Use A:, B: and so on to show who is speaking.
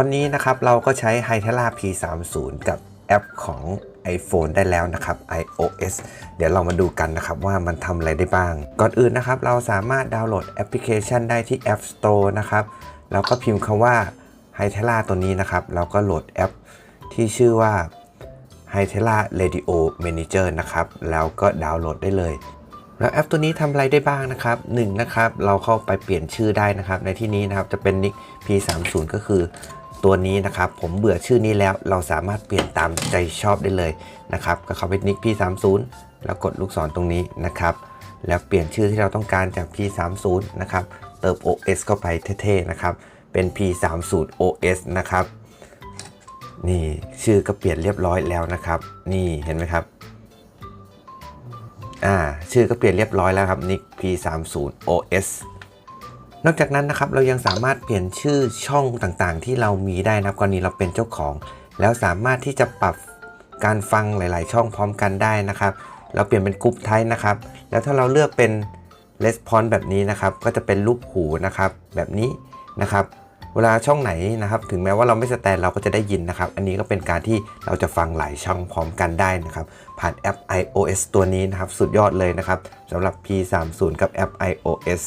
A: ตอนนี้นะครับเราก็ใช้ h y t e l a P30 กับแอปของ iPhone ได้แล้วนะครับ iOS เดี๋ยวเรามาดูกันนะครับว่ามันทำอะไรได้บ้าง ก่อนอื่นนะครับเราสามารถดาวน์โหลดแอปพลิเคชันได้ที่ App Store นะครับแล้วก็พิมพ์คำว่า h y t e l a ตัวนี้นะครับเราก็โหลดแอปที่ชื่อว่า h y t e l a Radio Manager นะครับแล้วก็ดาวน์โหลดได้เลย แล้วแอปตัวนี้ทำอะไรได้บ้างนะครับ1นงนะครับเราเข้าไปเปลี่ยนชื่อได้นะครับในที่นี้นะครับจะเป็น nick p30 ก็คือ ตัวนี้นะครับผมเบื่อชื่อนี้แล้วเราสามารถเปลี่ยนตามใจชอบได้เลยนะครับก็เข้าไป nick p30 แล้วกดลูกศรตรงนี้นะครับแล้วเปลี่ยนชื่อที่เราต้องการจาก p30 นะครับเติม os เข้าไปเท่ๆนะครับเป็น p30 os นะครับนี่ชื่อก็เปลี่ยนเรียบร้อยแล้วนะครับ นี่เห็นไหมครับอ่าชื่อก็เปลี่ยนเรียบร้อยแล้วครับ nick p30 os นอกจากนั้นนะครับเรายังสามารถเปลี่ยนชื่อช่องต่างๆ ที่เรามีได้นะครับกรณีเราเป็นเจ้าของ แล้วสามารถที่จะปรับการฟังหลาย ๆ ช่องพร้อมกันได้นะครับ เราเปลี่ยนเป็นกรุ๊ปไทป์นะครับ แล้วถ้าเราเลือกเป็น response แบบนี้นะครับ ก็จะเป็นรูปหูนะครับแบบนี้นะครับ เวลาช่องไหนนะครับ ถึงแม้ว่าเราไม่สแตนเราก็จะได้ยินนะครับ อันนี้ก็เป็นการที่เราจะฟังหลายช่องพร้อมกันได้นะครับ ผ่านแอป iOS ตัวนี้นะครับ สุดยอดเลยนะครับสำหรับ P30 กับแอป iOS